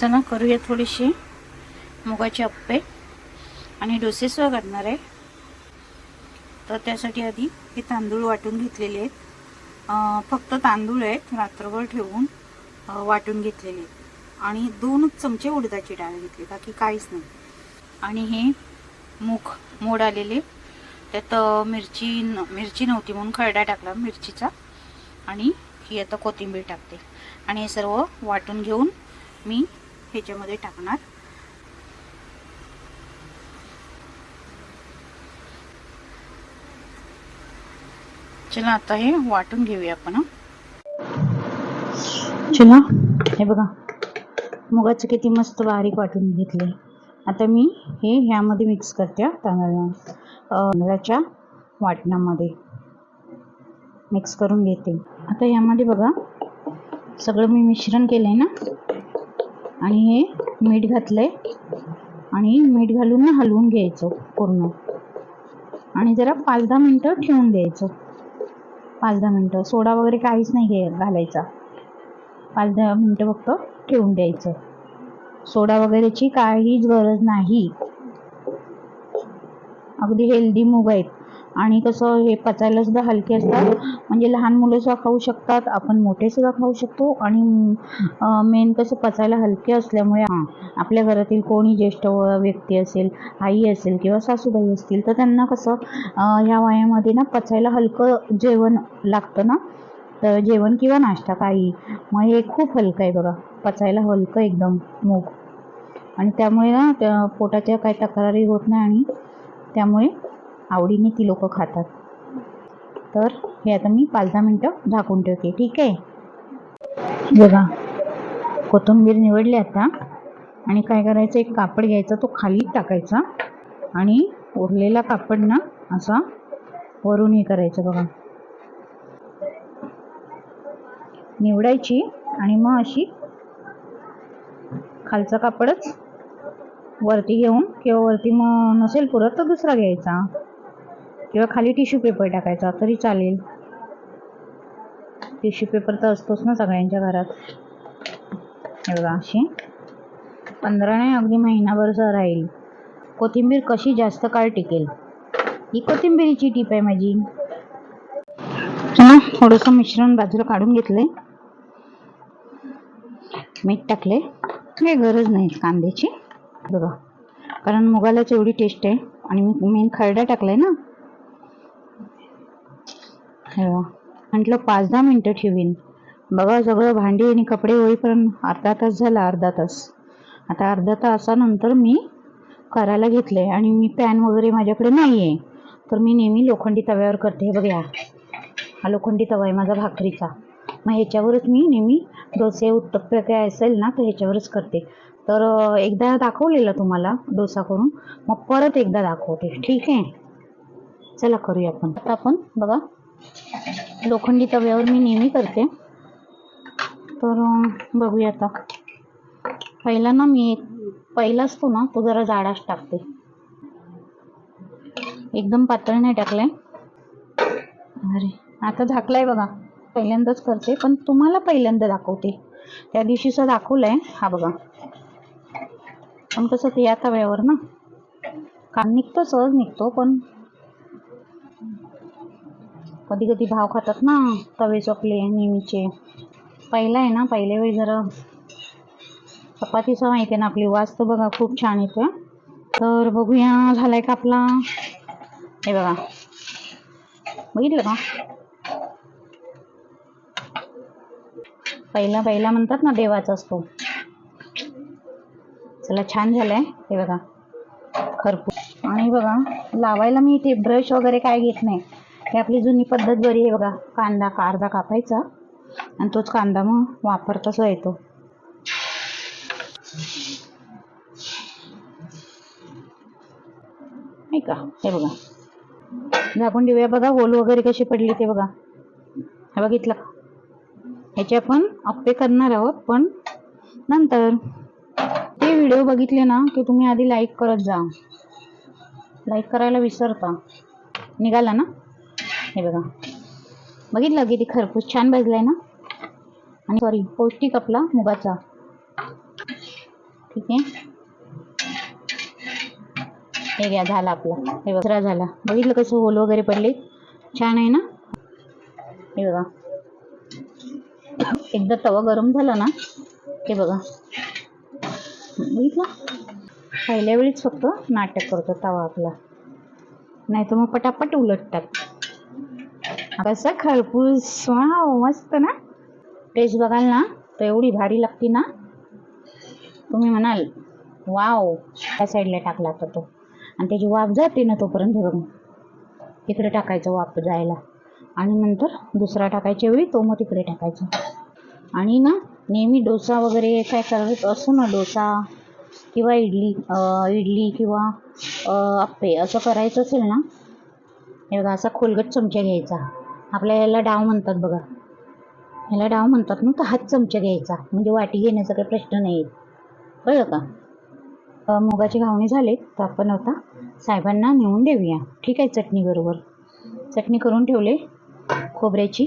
चला करूया थोडीशी. मुगाचे अप्पे आणि डोसेसुद्धा घालणार करणार आहे. तर त्यासाठी आधी हे तांदूळ वाटून घेतलेले आहेत. फक्त तांदूळ आहेत रात्रभर ठेवून वाटून घेतलेले आहेत. आणि दोनच चमचे उडदाची डाळ घेतली बाकी काहीच नाही. आणि हे मूग मोड आलेले. त्यात मिरची न- मिरची नव्हती म्हणून खरडा टाकला मिरचीचा. आणि ही आता कोथिंबीर टाकते. आणि हे सर्व वाटून घेऊन मी ह्याच्यामध्ये टाकणार. चला आता हे वाटून घेऊया आपण चला हे बघा. मुगाचं किती मस्त बारीक वाटून घेतले. आता मी हे ह्यामध्ये मिक्स करते तांदळा तांदळाच्या वाटणामध्ये मिक्स करून घेते. आता यामध्ये बघा सगळं मी मिश्रण केलंय ना? आणि हे मीठ घातलंय. आणि मीठ घालून ना हलवून घ्यायचं पूर्ण. आणि जरा पाच दहा मिनटं ठेवून द्यायचं. पाच दहा मिनटं. सोडा वगैरे काहीच नाही घे घालायचा. पाच दहा मिनटं फक्त ठेवून द्यायचं. सोडा वगैरेची काहीच गरज नाही. अगदी हेल्दी मूग आहेत. आणि कसं हे पचायला सुद्धा हलके असतात. म्हणजे लहान मुलं सुद्धा खाऊ शकतात आपण मोठे सुद्धा खाऊ शकतो आणि मेन कसं पचायला हलके असल्यामुळे हां आपल्या घरातील कोणी ज्येष्ठ व्यक्ती असेल आई असेल किंवा सासूबाई असतील तर त्यांना कसं ह्या वयामध्ये ना पचायला हलकं जेवण लागतं ना? तर जेवण किंवा नाश्ता काही. मग हे खूप हलकं आहे बघा. पचायला हलकं एकदम मूग. आणि त्यामुळे ना त्या पोटाच्या काही तक्रारी होत नाही आणि त्यामुळे आवडीने ती लोक खातात. तर हे आता मी पाच दहा मिनटं झाकून ठेवते. ठीक आहे? बघा कोथिंबीर निवडली आता. आणि काय करायचं? एक कापड घ्यायचा तो खाली टाकायचा. आणि उरलेला कापड ना असा वरून हे करायचं बघा. निवडायची आणि मग अशी खालचा कापडच वरती घेऊन किंवा वरती मग नसेल पुरत तर दुसरा घ्यायचा. किंवा खाली टिश्यू पेपर टाकायचा तरी चालेल. टिश्यू पेपर तर असतोच ना सगळ्यांच्या घरात. बघा अशी. पंधरा नाही अगदी महिनाभर सर राहील. कोथिंबीर कशी जास्त काळ टिकेल? ही कोथिंबीरीची टीप आहे माझी. थोडंसं मिश्रण बाजूला काढून घेतलंय. मीठ टाकले काही गरज नाही कांद्याची. बघा. कारण मुगालाच एवढी टेस्ट आहे. आणि मी मेन खरडा टाकलाय ना. हो म्हटलं पाच दहा मिनटं ठेवीन. बघा सगळं भांडी आणि कपडे होईपर्यंत अर्धा तास झाला अर्धा तास. आता अर्धा तासानंतर मी करायला घेतले आणि मी पॅन वगैरे माझ्याकडे नाही आहे तर मी नेहमी लोखंडी तव्यावर करते. हे बघा हा लोखंडी तवा आहे माझा भाकरीचा. मग ह्याच्यावरच मी नेहमी डोसे उत्तप्पे काय असेल ना तर ह्याच्यावरच करते. तर एकदा दाखवलेलं तुम्हाला डोसा करून. मग परत एकदा दाखवते. ठीक आहे? चला करूया आपण. आता आपण बघा लोखंडी तव्यावर मी नेहमी करते. तर बघूया आता. पहिला ना मी एक पहिला असतो ना तो जरा जाडाच टाकते. एकदम पातळ नाही टाकलाय. अरे आता झाकलाय बघा. पहिल्यांदाच करते पण तुम्हाला पहिल्यांदा दाखवते. त्या दिवशीचा दाखवलाय हा बघा. पण कसं ते या तव्यावर ना. काम निघतो सहज निघतो पण कधी कधी भाव खातात ना तवे चोकले नेहमीचे. पहिला आहे ना पहिले वेळी जरा चपातीचा माहिती आहे ना आपली वास तर बघा खूप छान येतोय. तर बघूया झालाय का आपला? हे बघा. बघितलं का? पहिला पहिला म्हणतात ना देवाचा असतो. चला छान झालंय. हे बघा. खरपूस. आणि बघा लावायला मी ते ब्रश वगैरे काय घेत नाही. हे आपली जुनी पद्धत बरी आहे बघा. कांदा का अर्धा कापायचा आणि तोच कांदा मग वापरताच येतो. नाही का? हे बघा. झाकून देऊया बघा होल वगैरे कशी पडली ते बघा. हे बघितलं? का? ह्याचे आपण अप्पे करणार आहोत पण नंतर. ते व्हिडिओ बघितले ना की तुम्ही आधी लाईक करत जा. लाईक करायला विसरता. निघाला ना? हे बघा. बघितलं किती खरपूस छान भाजलाय ना? आणि सॉरी पौष्टिक आपला मुगाचा. ठीक आहे. हे घ्या झाला आपला. हे बघा झाला. बघितलं कसं होल वगैरे पडले छान आहे ना? हे बघा. एकदा तवा गरम झाला ना? हे बघा. बघितलं? पहिल्या वेळीच फक्त नाटक करतो तवा आपला. नाही तर मग पटापट उलटतात. कसं खरपूस? वाव मस्त ना? टेस्ट बघाल ना तर एवढी भारी लागते ना? तुम्ही म्हणाल वाव. त्या साईडला टाकला तर तो. आणि त्याची वाफ जाते ना तोपर्यंत बघून इकडे टाकायचं वाफ जायला. आणि नंतर दुसरा टाकायच्या वेळी तो मग तिकडे टाकायचा. आणि ना नेहमी डोसा वगैरे काय करत असू ना डोसा किंवा इडली इडली किंवा अप्पे असं करायचं असेल ना हे बघा असा खोलगट चमचा घ्यायचा. आपल्या याला डाव म्हणतात बघा. ह्याला डाव म्हणतात ना तर हात चमचा घ्यायचा. म्हणजे वाटी घेण्याचा काही प्रश्न नाही. कळलं का? मुगाची मुगाचे घावणे झाले तर आपण आता साहेबांना नेऊन देऊया. ठीक आहे चटणी बरोबर. चटणी करून ठेवले खोबऱ्याची.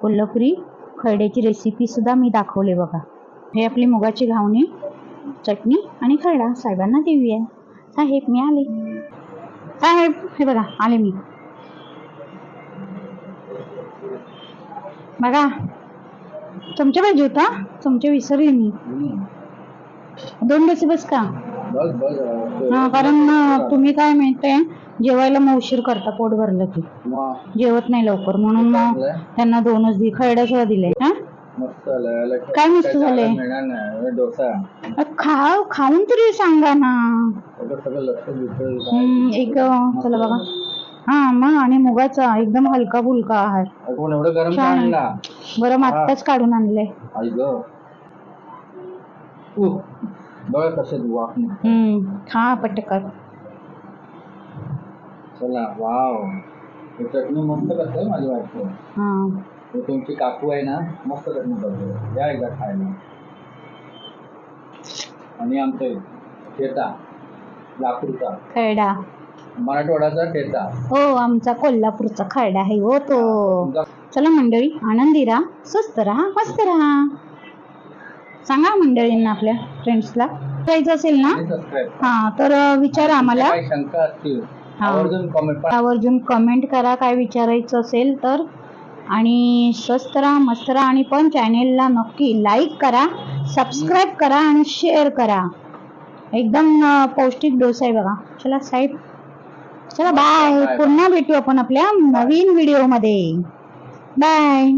कोल्हापुरी खरड्याची रेसिपीसुद्धा मी दाखवले बघा. हे आपली मुगाची घावणी चटणी आणि खरडा साहेबांना देऊया. साहेब मी आले. साहेब हे बघा आले मी. बघा. तुमच्या पाहिजे होता? तुमच्या विसरले मी. दोन डोसे बस का हा कारण तुम्ही काय माहितीये जेवायला मग उशीर करता पोट भरलं की. जेवत नाही लवकर म्हणून मग त्यांना दोनच दि खरड्यासह दिले हा? झालं काय मस्त अ, खा खाऊन तरी सांगा ना. एक चला बघा. हा मग आणि मुगाचा एकदम हलका फुलका आहार कोण एवढं गरम का छान. आणला? बरं आत्ताच काढून आणलंय. आई ग. उह, बघा कसे वाफणे हम्म खा पटकन. चला वाव. हे चटणी मस्त करते माझी वाटतं हा. हे तुमची काकू आहे ना मस्त चटणी करते. या एकदा खायला. आणि आमचं ठेचा लाकूडचा. खरडा. मराठवाड्याचा ठेचा हो आमचा कोल्हापूरचा खरडा आहे हो तो. चला मंडळी आनंदी राहा स्वस्त राहा मस्त राहा. सांगा मंडळींना आपल्या फ्रेंड्सला जायचं असेल ना? सबस्क्राईब हा तर विचारा आम्हाला. काही शंका असतील हा. आवर्जून कॉमेंट आवर्जून कमेंट करा काय विचारायचं असेल तर. आणि स्वस्त राहा मस्त राहा. आणि पण चॅनेलला नक्की लाईक करा सबस्क्राईब करा आणि शेअर करा. एकदम अं, पौष्टिक डोसा आहे बघा. चला साहेब. चला बाय. पुन्हा भेटू आपण आपल्या नवीन व्हिडिओमध्ये बाय